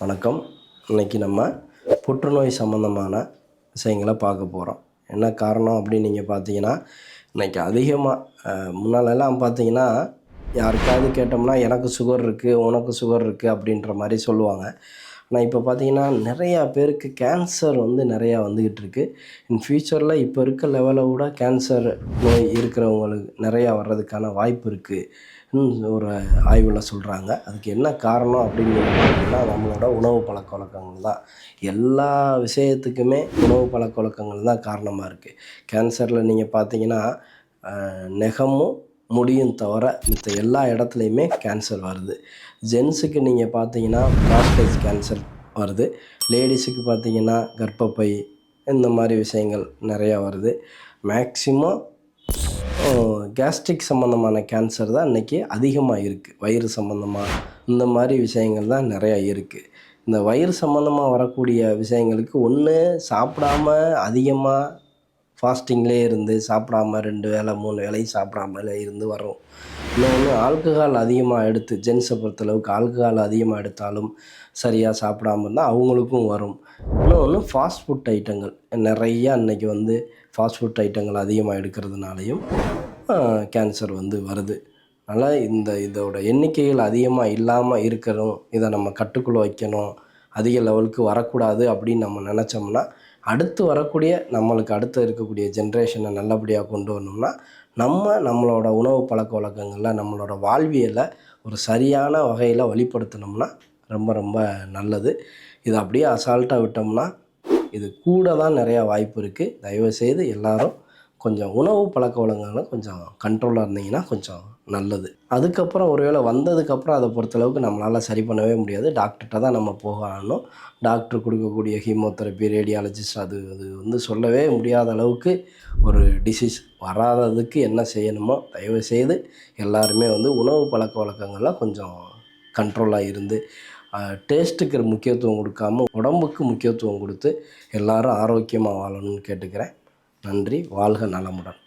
வணக்கம். இன்னைக்கு நம்ம புற்றுநோய் சம்மந்தமான விஷயங்களை பார்க்க போகிறோம் என்ன காரணம் அப்படின்னு நீங்கள் பார்த்தீங்கன்னா இன்னைக்கு அதிகமாக முன்னாலெல்லாம் பார்த்தீங்கன்னா யாருக்காவது கேட்டோம்னா எனக்கு சுகர் இருக்குது உனக்கு சுகர் இருக்குது அப்படின்ற மாதிரி சொல்லுவாங்க. ஆனால் இப்போ பார்த்தீங்கன்னா நிறையா பேருக்கு கேன்சர் வந்து நிறையா வந்துக்கிட்டு இருக்குது இன் ஃப்யூச்சரில் இப்போ இருக்க லெவலை விட கேன்சர் நோய் இருக்கிறவங்களுக்கு நிறையா வர்றதுக்கான வாய்ப்பு இருக்குது ஒரு ஆய்வில் சொல்கிறாங்க அதுக்கு என்ன காரணம் அப்படின்னு பார்த்தீங்கன்னா நம்மளோட உணவு பழக்க வழக்கங்கள் தான். எல்லா விஷயத்துக்குமே உணவு பழக்க வழக்கங்கள் தான் காரணமாக இருக்குது கேன்சரில் நீங்கள் பார்த்தீங்கன்னா நெகமும் முடியும் தவிர மற்ற எல்லா இடத்துலையுமே கேன்சர் வருது. ஜென்ஸுக்கு நீங்கள் பார்த்தீங்கன்னா ப்ராஸ்டேட் கேன்சர் வருது. லேடிஸுக்கு பார்த்தீங்கன்னா கர்ப்பப்பை இந்த மாதிரி விஷயங்கள் நிறையா வருது. மேக்சிமம் கேஸ்ட்ரிக் சம்மந்தமான கேன்சர் தான் இன்றைக்கி அதிகமாக இருக்குது வயிறு சம்மந்தமாக இந்த மாதிரி விஷயங்கள் தான் நிறையா இருக்குது இந்த வயிறு சம்மந்தமாக வரக்கூடிய விஷயங்களுக்கு ஒன்று சாப்பிடாம அதிகமாக ஃபாஸ்டிங்லே இருந்து சாப்பிடாம ரெண்டு வேளை மூணு வேளையும் சாப்பிடாமலே இருந்து வரும் இன்னொன்று ஆல்கஹால் அதிகமாக எடுத்து ஜென்ஸை பொறுத்தளவுக்கு ஆல்கஹால் அதிகமாக எடுத்தாலும் சரியாக சாப்பிடாம இருந்தால் அவங்களுக்கும் வரும். இன்னொன்று ஃபாஸ்ட் ஃபுட் ஐட்டங்கள். நிறையா அன்னைக்கு வந்து ஃபாஸ்ட் ஃபுட் ஐட்டங்கள் அதிகமாக எடுக்கிறதுனாலையும் கேன்சர் வந்து வருது. அதனால் இந்த இதோட எண்ணிக்கைகள் அதிகமாக இல்லாமல் இருக்கணும் இதை நம்ம கட்டுக்குள்ளே வைக்கணும். அதிக லெவலுக்கு வரக்கூடாது அப்படின்னு நம்ம நினச்சோம்னா அடுத்து வரக்கூடிய நம்மளுக்கு அடுத்து இருக்கக்கூடிய ஜென்ரேஷனை நல்லபடியாக கொண்டு வரணும்னா நம்ம நம்மளோட உணவு பழக்க வழக்கங்களில் நம்மளோட வாழ்வியலை ஒரு சரியான வகையில் வழிப்படுத்தினோம்னா ரொம்ப ரொம்ப நல்லது. இது அப்படியே அசால்ட்டாக விட்டோம்னா இது கூட தான் நிறையா வாய்ப்பு இருக்குது தயவுசெய்து எல்லாரும் கொஞ்சம் உணவு பழக்க வழக்கங்களும் கொஞ்சம் கண்ட்ரோலாக இருந்தீங்கன்னா கொஞ்சம் நல்லது. அதுக்கப்புறம் ஒருவேளை வந்ததுக்கப்புறம் அதை பொறுத்தளவுக்கு நம்மளால் சரி பண்ணவே முடியாது. டாக்டர்கிட்ட தான் நம்ம போகணும் டாக்டர் கொடுக்கக்கூடிய ஹீமோதெரப்பி ரேடியாலஜிஸ்ட் அது அது வந்து சொல்லவே முடியாத அளவுக்கு ஒரு டிசீஸ் வராததுக்கு என்ன செய்யணுமோ தயவு செய்து எல்லாருமே வந்து உணவு பழக்க வழக்கங்கள்லாம் கொஞ்சம் கண்ட்ரோலாக இருந்து டேஸ்ட்டுக்கு முக்கியத்துவம் கொடுக்காம உடம்புக்கு முக்கியத்துவம் கொடுத்து எல்லோரும் ஆரோக்கியமாக வாழணும்னு கேட்டுக்கிறேன். நன்றி வாழ்க நலமுடன்.